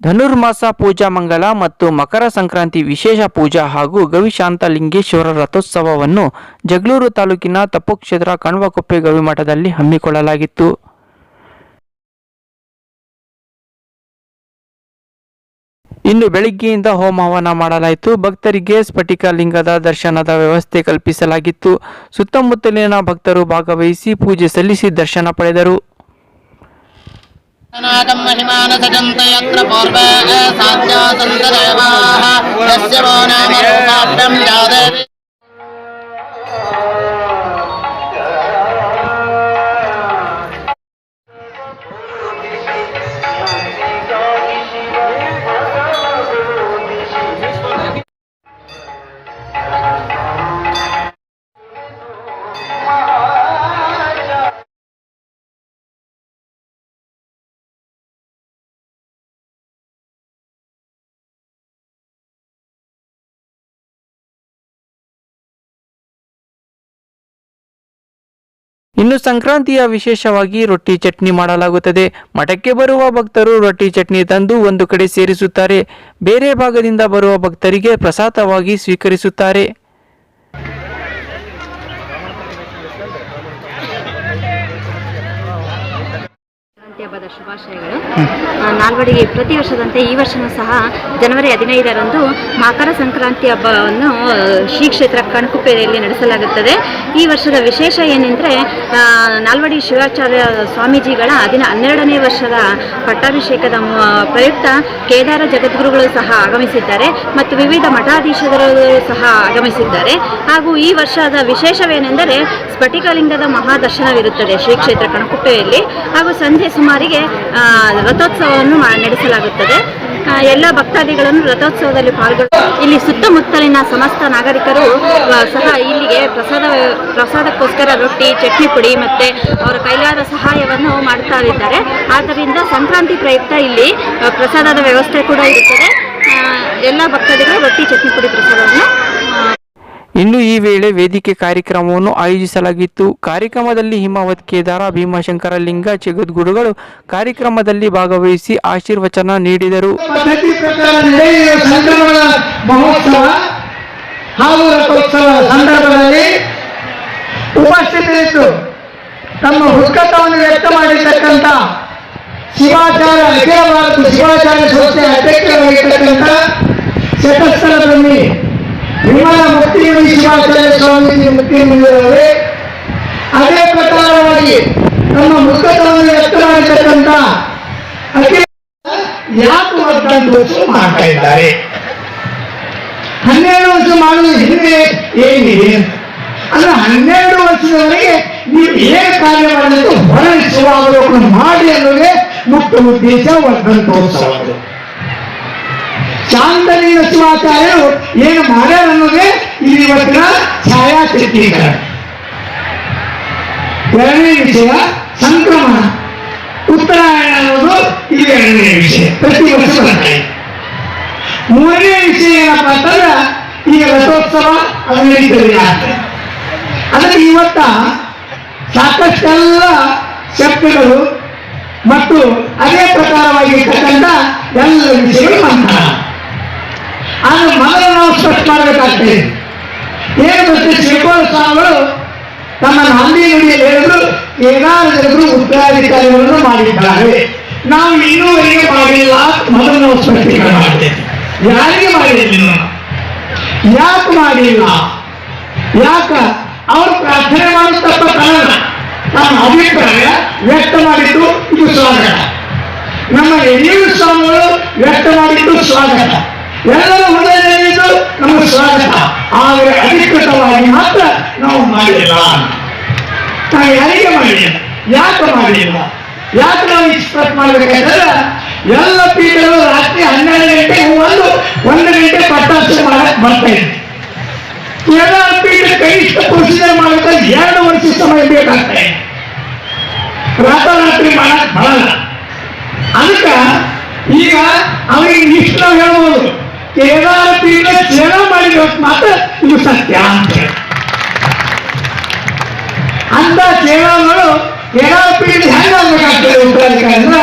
ಧನುರ್ಮಾಸ ಪೂಜಾ ಮಂಗಲ ಮತ್ತು ಮಕರ ಸಂಕ್ರಾಂತಿ ವಿಶೇಷ ಪೂಜಾ ಹಾಗೂ ಗವಿಶಾಂತಲಿಂಗೇಶ್ವರ ರಥೋತ್ಸವವನ್ನು ಜಗಳೂರು ತಾಲೂಕಿನ ತಪ್ಪುಕ್ಷೇತ್ರ ಕಣ್ವಕೊಪ್ಪೆ ಗವಿಮಠದಲ್ಲಿ ಹಮ್ಮಿಕೊಳ್ಳಲಾಗಿತ್ತು. ಇನ್ನು ಬೆಳಿಗ್ಗೆಯಿಂದ ಹೋಮ ಹವನ ಮಾಡಲಾಯಿತು. ಭಕ್ತರಿಗೆ ಸ್ಫಟಿಕ ಲಿಂಗದ ದರ್ಶನದ ವ್ಯವಸ್ಥೆ ಕಲ್ಪಿಸಲಾಗಿತ್ತು. ಸುತ್ತಮುತ್ತಲಿನ ಭಕ್ತರು ಭಾಗವಹಿಸಿ ಪೂಜೆ ಸಲ್ಲಿಸಿ ದರ್ಶನ ಪಡೆದರು. नागं महिमानसजन्त यत्र पूर्वे साध्यासन्त देवाः यस्य वो नाम रूपाभ्यं या ಇನ್ನು ಸಂಕ್ರಾಂತಿಯ ವಿಶೇಷವಾಗಿ ರೊಟ್ಟಿ ಚಟ್ನಿ ಮಾಡಲಾಗುತ್ತದೆ. ಮಠಕ್ಕೆ ಬರುವ ಭಕ್ತರು ರೊಟ್ಟಿ ಚಟ್ನಿ ತಂದು ಒಂದು ಕಡೆ ಸೇರಿಸುತ್ತಾರೆ. ಬೇರೆ ಭಾಗದಿಂದ ಬರುವ ಭಕ್ತರಿಗೆ ಪ್ರಸಾದವಾಗಿ ಸ್ವೀಕರಿಸುತ್ತಾರೆ ಸಂಕ್ರಾಂತಿ ಹಬ್ಬದ ಶುಭಾಶಯಗಳು. ನಾಲ್ವಡಿಗೆ ಪ್ರತಿ ವರ್ಷದಂತೆ ಈ ವರ್ಷವೂ ಸಹ ಜನವರಿ ಹದಿನೈದರಂದು ಮಕರ ಸಂಕ್ರಾಂತಿ ಹಬ್ಬವನ್ನು ಶ್ರೀ ಕ್ಷೇತ್ರ ಕಣ್ಕುಪ್ಪೆಯಲ್ಲಿ ನಡೆಸಲಾಗುತ್ತದೆ. ಈ ವರ್ಷದ ವಿಶೇಷ ಏನೆಂದರೆ ನಾಲ್ವಡಿ ಶಿವಾಚಾರ್ಯ ಸ್ವಾಮೀಜಿಗಳ ಹದಿನ ಹನ್ನೆರಡನೇ ವರ್ಷದ ಪಟ್ಟಾಭಿಷೇಕದ ಪ್ರಯುಕ್ತ ಕೇದಾರ ಜಗದ್ಗುರುಗಳು ಸಹ ಆಗಮಿಸಿದ್ದಾರೆ ಮತ್ತು ವಿವಿಧ ಮಠಾಧೀಶರು ಸಹ ಆಗಮಿಸಿದ್ದಾರೆ. ಹಾಗೂ ಈ ವರ್ಷದ ವಿಶೇಷವೇನೆಂದರೆ, ಸ್ಫಟಿಕಲಿಂಗದ ಮಹಾದರ್ಶನವಿರುತ್ತದೆ ಶ್ರೀ ಕ್ಷೇತ್ರ ಕಣಕುಪ್ಪೆಯಲ್ಲಿ. ಹಾಗೂ ಸಂಜೆ ಸುಮಾರಿಗೆ ಆ, ರಥೋತ್ಸವವನ್ನು ನಡೆಸಲಾಗುತ್ತದೆ. ಎಲ್ಲ ಭಕ್ತಾದಿಗಳನ್ನು ರಥೋತ್ಸವದಲ್ಲಿ ಪಾಲ್ಗೊಂಡು ಇಲ್ಲಿ ಸುತ್ತಮುತ್ತಲಿನ ಸಮಸ್ತ ನಾಗರಿಕರು ಸಹ ಇಲ್ಲಿಗೆ ಪ್ರಸಾದ ಪ್ರಸಾದಕ್ಕೋಸ್ಕರ ರೊಟ್ಟಿ ಚಟ್ನಿ ಪುಡಿ ಮತ್ತು ಅವರ ಕೈಲಾದ ಸಹಾಯವನ್ನು ಮಾಡ್ತಾ ಇದ್ದಾರೆ ಆದ್ದರಿಂದ ಸಂಕ್ರಾಂತಿ ಪ್ರಯುಕ್ತ ಇಲ್ಲಿ ಪ್ರಸಾದದ ವ್ಯವಸ್ಥೆ ಕೂಡ ಇರುತ್ತದೆ. ಎಲ್ಲ ಭಕ್ತಾದಿಗಳು ರೊಟ್ಟಿ ಚಟ್ನಿ ಪುಡಿ ಪ್ರಸಾದವನ್ನು ಇನ್ನು ಈ ವೇಳೆ ವೇದಿಕೆ ಕಾರ್ಯಕ್ರಮವನ್ನು ಆಯೋಜಿಸಲಾಗಿತ್ತು. ಕಾರ್ಯಕ್ರಮದಲ್ಲಿ ಹಿಮಾವತ್ ಕೇದಾರ, ಭೀಮಾಶಂಕರ ಲಿಂಗ, ಜಗದ್ಗುರುಗಳು ಕಾರ್ಯಕ್ರಮದಲ್ಲಿ ಭಾಗವಹಿಸಿ ಆಶೀರ್ವಚನ ನೀಡಿದರು. ಉಪಸ್ಥಿತರಿದ್ದು ತಮ್ಮ ಹುಕ್ಕಟವನ್ನು ವ್ಯಕ್ತ ಮಾಡಿರ್ತಕ್ಕಂಥ ಶಿವಾಚಾರ್ಯ, ಅಖಿಲ ಭಾರತ ಶಿವಾಚಾರ್ಯ ಸಂಸ್ಥೆ ಅಧ್ಯಕ್ಷರಾಗಿರ್ತಕ್ಕಂಥ ಶಿವಾಚಾರ್ಯ ಸ್ವಾಮೀಜಿ ಮುಕ್ತಿಮುನಿಯವರೇ ಅದೇ ಪ್ರಕಾರವಾಗಿ ನಮ್ಮ ವ್ಯಕ್ತ ಮಾಡಿರ್ತಕ್ಕಂಥ ಅಖಿಲ ಯಾಕೆ ವರ್ಷ ಮಾಡ್ತಾ ಇದ್ದಾರೆ? ಹನ್ನೆರಡು ವರ್ಷ ಮಾಡುವ ಹಿಂದೆ ಏನಿದೆ? ಅಂದ್ರೆ ಹನ್ನೆರಡು ವರ್ಷದವರೆಗೆ ನೀವು ಏನು ಕಾರ್ಯ ಮಾಡಬೇಕು ಹೊರಡಿಸುವ ಅವಲೋಕನ ಮಾಡಿ ಅನ್ನೋದೇ ಮುಖ್ಯ ಉದ್ದೇಶ ವರ್ಧಂತೋತ್ಸವ ಶಾಂತನೀಯ ಶಿವಾಚಾರ್ಯರು ಏನು ಮಾಡ್ಯಾರ ಅನ್ನೋದೇ ಈ ಛಾಯಾ ಚಿತ್ರೀಕರಣ ಎರಡನೇ ವಿಷಯ ಸಂಕ್ರಮಣ. ಉತ್ತರಾಯಣ ಅನ್ನೋದು ಇಲ್ಲಿ ಎರಡನೇ ವಿಷಯ. ಪ್ರತಿ ವರ್ಷ ಬರ್ತಾ ಮೂರನೇ ವಿಷಯ ಏನಪ್ಪ ಅಂತಂದ್ರೆ, ಈಗ ರಥೋತ್ಸವ ಅದು ನಡೀತದೆ ಅಂದ್ರೆ ಅದಕ್ಕೆ ಇವತ್ತ ಸಾಕಷ್ಟೆಲ್ಲ ಶಬ್ದಗಳು ಮತ್ತು ಅದೇ ಪ್ರಕಾರವಾಗಿರ್ತಕ್ಕಂಥ ಎಲ್ಲ ವಿಷಯಗಳು ಮಾತಾಡ ಆದ್ರೆ ಮೊದಲು ನಾವು ಸ್ಪಷ್ಟ ಮಾಡಬೇಕಾಗ್ತದೆ ಏನು ಮತ್ತೆ ಶ್ರೀಕೋಳ ಸ್ವಾಮಿಗಳು ತಮ್ಮ ನಂದಿ ನುಡಿಯಲ್ಲಿ ಹೇಳಿದ್ರು ಏನಾರು ಜನರು ಉತ್ತರಾಧಿಕಾರಿಗಳನ್ನು ಮಾಡಿದ್ದಾರೆ. ನಾವು ಇನ್ನೂವರೆಗೆ ಮಾಡಿಲ್ಲ, ಮೊದಲು ನಾವು ಸ್ಪಷ್ಟೀಕರಣ ಮಾಡ್ತೇವೆ. ಯಾರಿಗೆ ಮಾಡಿಲ್ಲ ಯಾಕೆ ಮಾಡಿಲ್ಲ? ಯಾಕ? ಅವರು ಪ್ರಾರ್ಥನೆ ಮಾಡುತ್ತಪ್ಪ ತಪ್ಪ ಕಾರಣ ನಮ್ಮ ಅಭಿಪ್ರಾಯ ವ್ಯಕ್ತ ಮಾಡಿದ್ದು ಇದು ಸ್ವಾಗತ. ನಮ್ಮ ಯಡಿಯೂರು ಸ್ವಾಮಿಗಳು ವ್ಯಕ್ತ ಮಾಡಿದ್ದು ಸ್ವಾಗತ. ಎಲ್ಲರೂ ಹೃದಯದಲ್ಲಿದ್ದು ನಮ್ಮ ಸ್ವಾಗತ. ಆದರೆ ಅಧಿಕೃತವಾಗಿ ಮಾತ್ರ ನಾವು ಮಾಡಲಿಲ್ಲ ನಾವು ಯಾರಿಗೆ ಮಾಡಲಿಲ್ಲ ಯಾಕೆ ಮಾಡಲಿಲ್ಲ ಯಾಕೆ ನಾವು ಇಷ್ಟ ಮಾಡಬೇಕಾದ್ರೆ ಎಲ್ಲ ಪೀಠಗಳು ರಾತ್ರಿ ಹನ್ನೆರಡು ಗಂಟೆ ಒಂದು ಒಂದು ಗಂಟೆ ಪಟ್ಟಾಸು ಮಾಡಕ್ ಬರ್ತಾ ಇತ್ತು ಎಲ್ಲ ಪೀಠ ಕನಿಷ್ಠ ಪ್ರೊಸೀಜರ್ ಮಾಡಬೇಕಾದ್ರೆ ಎರಡು ವರ್ಷ ಸಮಯ ಬೇಕಾಗ್ತದೆ ರಾತ್ರಿ ಮಾಡಕ್ ಬರಲ್ಲ. ಅದಕ್ಕೆ ಈಗ ಅವರಿಗೆ ಇಷ್ಟ ಹೇಳ್ಬೋದು. ಕೇದಾರ ಪೀಠ ಸೇವೆ ಮಾಡಿರೋದು ಮಾತ್ರ ಇದು ಸತ್ಯ ಅಂತ ಹೇಳಿ. ಅಂತ ಸೇವಾಗಳು ಕೇದಾರ ಪೀಠ ಹೆಂಗಾಗ್ಬೇಕಾಗ್ತದೆ ಉತ್ತರಾಧಿಕಾರಿ ಅಂದ್ರೆ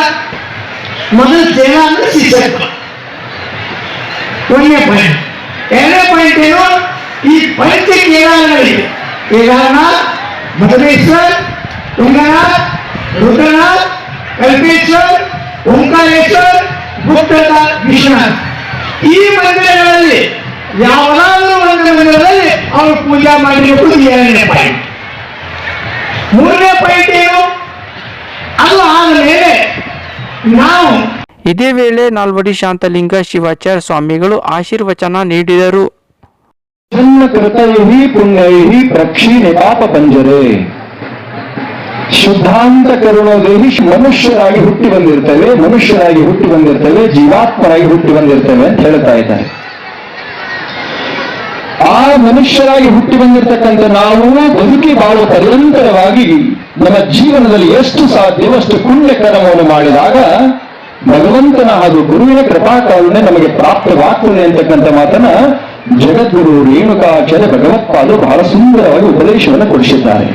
ಮೊದಲು ಸೇವಾ ಅಂದ್ರೆ ಶಿಷ್ಯತ್ವ ಒಂದನೇ ಪಾಯಿಂಟ್ ಎರಡನೇ ಪಾಯಿಂಟ್ ಏನು ಈ ಪಂಚ ಕೇದಾರಗಳಿವೆ ಕೇದಾರನಾಥ್ ಮಧುರೇಶ್ವರ್ ತುಂಗನಾಥ್ ರುದ್ರನಾಥ್ ಕಲ್ಪೇಶ್ವರ್ ಓಂಕಾರೇಶ್ವರ್ ಗುಪ್ತನಾಥ್ ವಿಶ್ವನಾಥ್ ಈ ಮಂದಿರಗಳಲ್ಲಿ ಯಾವುದಾದ್ರೂ ಒಂದು ಮಂದಿರದಲ್ಲಿ ಅವರು ಪೂಜಾ ಮಾಡಿರುವುದು ಏಳನೇ ಪಾಯಿಂಟ್ ಮೂರನೇ ಪಾಯಿಂಟ್ ಏನು? ಅದು ಆದಮೇಲೆ ನಾವು ಇದೇ ವೇಳೆ ನಾಲ್ವಡಿ ಶಾಂತಲಿಂಗ ಶಿವಾಚಾರ್ಯ ಸ್ವಾಮಿಗಳು ಆಶೀರ್ವಚನ ನೀಡಿದರು. ಜನ್ಮ ಕೃತೈಹಿ ಪುಣ್ಯೈಹಿ ಪ್ರಕ್ಷೀಣೆ ಪಾಪ ಪಂಜರೆ. ಶುದ್ಧಾಂತ ಕರುಣೋದೇಹಿ ಮನುಷ್ಯರಾಗಿ ಹುಟ್ಟಿ ಬಂದಿರ್ತೇವೆ, ಮನುಷ್ಯರಾಗಿ ಹುಟ್ಟಿ ಬಂದಿರ್ತೇವೆ, ಜೀವಾತ್ಮರಾಗಿ ಹುಟ್ಟಿ ಬಂದಿರ್ತೇವೆ ಅಂತ ಹೇಳ್ತಾ ಇದ್ದಾರೆ. ಆ ಮನುಷ್ಯರಾಗಿ ಹುಟ್ಟಿ ಬಂದಿರತಕ್ಕಂಥ ನಾವು ಬದುಕಿ ಬಾಳುವ ಪರ್ಯಂತರವಾಗಿ ನಮ್ಮ ಜೀವನದಲ್ಲಿ ಎಷ್ಟು ಸಾಧ್ಯವೋ ಅಷ್ಟು ಪುಣ್ಯ ಕರ್ಮವನ್ನು ಮಾಡಿದಾಗ ಭಗವಂತನ ಹಾಗೂ ಗುರುವಿನ ಕೃಪಾಕರುಣೆ ನಮಗೆ ಪ್ರಾಪ್ತವಾಗ್ತದೆ ಅಂತಕ್ಕಂಥ ಮಾತನ್ನ ಜಗದ್ಗುರು ರೇಣುಕಾಚಾರ್ಯ ಭಗವತ್ಪಾದರು ಬಹಳ ಸುಂದರವಾಗಿ ಉಪದೇಶವನ್ನು ಕೊಡಿಸಿದ್ದಾರೆ.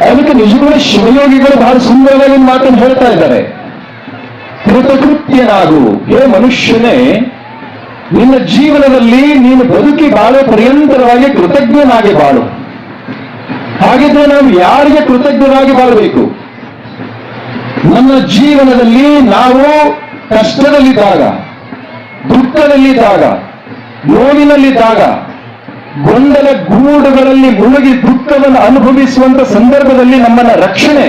ಅದಕ್ಕೆ ನಿಜವಾದ ಶಿವಯೋಗಿಗಳು ಬಹಳ ಸುಂದರವಾಗಿ ಮಾತನ್ನು ಹೇಳ್ತಾ ಇದ್ದಾರೆ. ಕೃತಕೃತ್ಯನಾಗು. ಹೇ ಮನುಷ್ಯನೇ, ನಿನ್ನ ಜೀವನದಲ್ಲಿ ನೀನು ಬದುಕಿ ಬಾಳು, ಪರ್ಯಂತರವಾಗಿ ಕೃತಜ್ಞನಾಗಿ ಬಾಳು. ಹಾಗಿದ್ರೆ ನಾವು ಯಾರಿಗೆ ಕೃತಜ್ಞರಾಗಿ ಬಾಳಬೇಕು? ನಮ್ಮ ಜೀವನದಲ್ಲಿ ನಾವು ಕಷ್ಟದಲ್ಲಿದ್ದಾಗ, ದುಃಖದಲ್ಲಿದ್ದಾಗ, ನೋವಿನಲ್ಲಿದ್ದಾಗ ಗೊಂದಲ ಗೂಡುಗಳಲ್ಲಿ ಮುಳುಗಿ ದುಃಖವನ್ನು ಅನುಭವಿಸುವಂತ ಸಂದರ್ಭದಲ್ಲಿ ನಮ್ಮನ್ನ ರಕ್ಷಣೆ,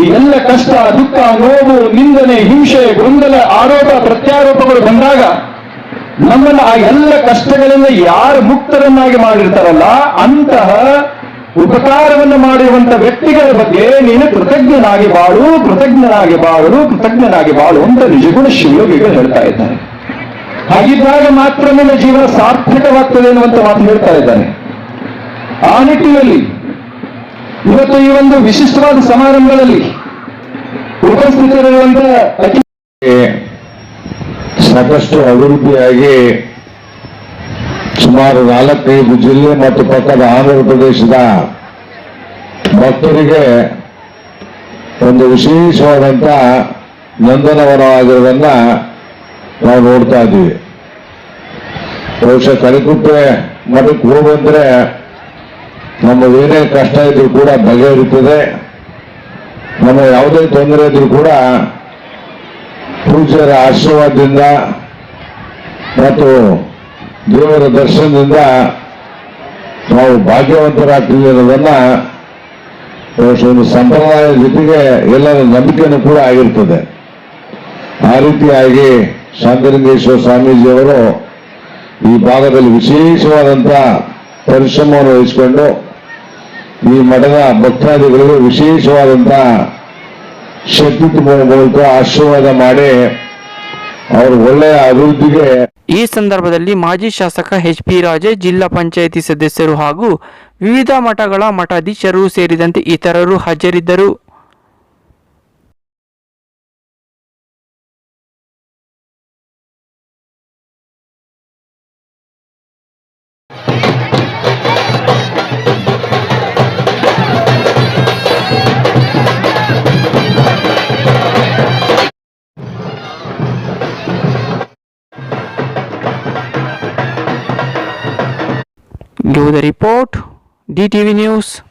ಈ ಎಲ್ಲ ಕಷ್ಟ, ದುಃಖ, ನೋವು, ನಿಂದನೆ, ಹಿಂಸೆ, ಗೊಂದಲ, ಆರೋಪ, ಪ್ರತ್ಯಾರೋಪಗಳು ಬಂದಾಗ ನಮ್ಮನ್ನ ಆ ಎಲ್ಲ ಕಷ್ಟಗಳಿಂದ ಯಾರು ಮುಕ್ತರನ್ನಾಗಿ ಮಾಡಿರ್ತಾರಲ್ಲ, ಅಂತಹ ಉಪಕಾರವನ್ನು ಮಾಡಿರುವಂತ ವ್ಯಕ್ತಿಗಳ ಬಗ್ಗೆ ನೀನು ಕೃತಜ್ಞನಾಗಿ ಬಾಳು ಕೃತಜ್ಞನಾಗಿ ಬಾಳು ಕೃತಜ್ಞನಾಗಿ ಬಾಳು ಅಂತ ನಿಜಗುಣ ಶಿವಯೋಗಿಗಳು ಹೇಳ್ತಾ ಇದ್ದಾರೆ. ಹಾಗಿದ್ದಾಗ ಮಾತ್ರ ನನ್ನ ಜೀವನ ಸಾರ್ಥಕವಾಗ್ತದೆ ಅನ್ನುವಂತ ಮಾತು ಹೇಳ್ತಾ ಇದ್ದಾನೆ. ಆ ನಿಟ್ಟಿನಲ್ಲಿ ಇವತ್ತು ಈ ಒಂದು ವಿಶಿಷ್ಟವಾದ ಸಮಾರಂಭದಲ್ಲಿ ಉಪಸ್ಥಿತರಿರುವಂತ ಸಾಕಷ್ಟು ಅಭಿವೃದ್ಧಿಯಾಗಿ ಸುಮಾರು ನಾಲ್ಕೈದು ಜಿಲ್ಲೆ ಮತ್ತು ಪಕ್ಕದ ಆಂಧ್ರ ಪ್ರದೇಶದ ಭಕ್ತರಿಗೆ ಒಂದು ವಿಶೇಷವಾದಂತ ನಂದನವನವಾಗಿರೋದನ್ನ ನಾವು ನೋಡ್ತಾ ಇದ್ದೀವಿ. ಬಹುಶಃ ಕಲಿಕುಪ್ಪೆ ಮಠಕ್ಕೆ ಹೋಗಂದ್ರೆ ನಮ್ಮ ಏನೇ ಕಷ್ಟ ಇದ್ರೂ ಕೂಡ ಬಗೆಹರಿತದೆ ನಮ್ಮ ಯಾವುದೇ ತೊಂದರೆ ಇದ್ರು ಕೂಡ ಪೂಜ್ಯರ ಆಶೀರ್ವಾದದಿಂದ ಮತ್ತು ದೇವರ ದರ್ಶನದಿಂದ ನಾವು ಭಾಗ್ಯವಂತರಾಗ್ತೀವಿ ಅನ್ನೋದನ್ನ ಒಂದು ಸಂಪ್ರದಾಯದ ಜೊತೆಗೆ ಎಲ್ಲರ ನಂಬಿಕೆನೂ ಕೂಡ ಆಗಿರ್ತದೆ. ಆ ರೀತಿಯಾಗಿ ಶಾಂತಲಿಂಗೇಶ್ವರ ಸ್ವಾಮೀಜಿಯವರು ಈ ಭಾಗದಲ್ಲಿ ವಿಶೇಷವಾದಂತ ಪರಿಶ್ರಮವನ್ನು ವಹಿಸಿಕೊಂಡು ಈ ಮಠದ ಭಕ್ತಾದಿಗಳಿಗೆ ವಿಶೇಷವಾದಂತ ಶಕ್ತಿ ಮೂಲಕ ಆಶೀರ್ವಾದ ಮಾಡಿ ಅವರು ಒಳ್ಳೆಯ ಅಭಿವೃದ್ಧಿಗೆ ಈ ಸಂದರ್ಭದಲ್ಲಿ ಮಾಜಿ ಶಾಸಕ ಎಚ್ ಪಿ ರಾಜೇ, ಜಿಲ್ಲಾ ಪಂಚಾಯಿತಿ ಸದಸ್ಯರು ಹಾಗೂ ವಿವಿಧ ಮಠಗಳ ಮಠಾಧೀಶರು ಸೇರಿದಂತೆ ಇತರರು ಹಾಜರಿದ್ದರು. Do the report, DTV News.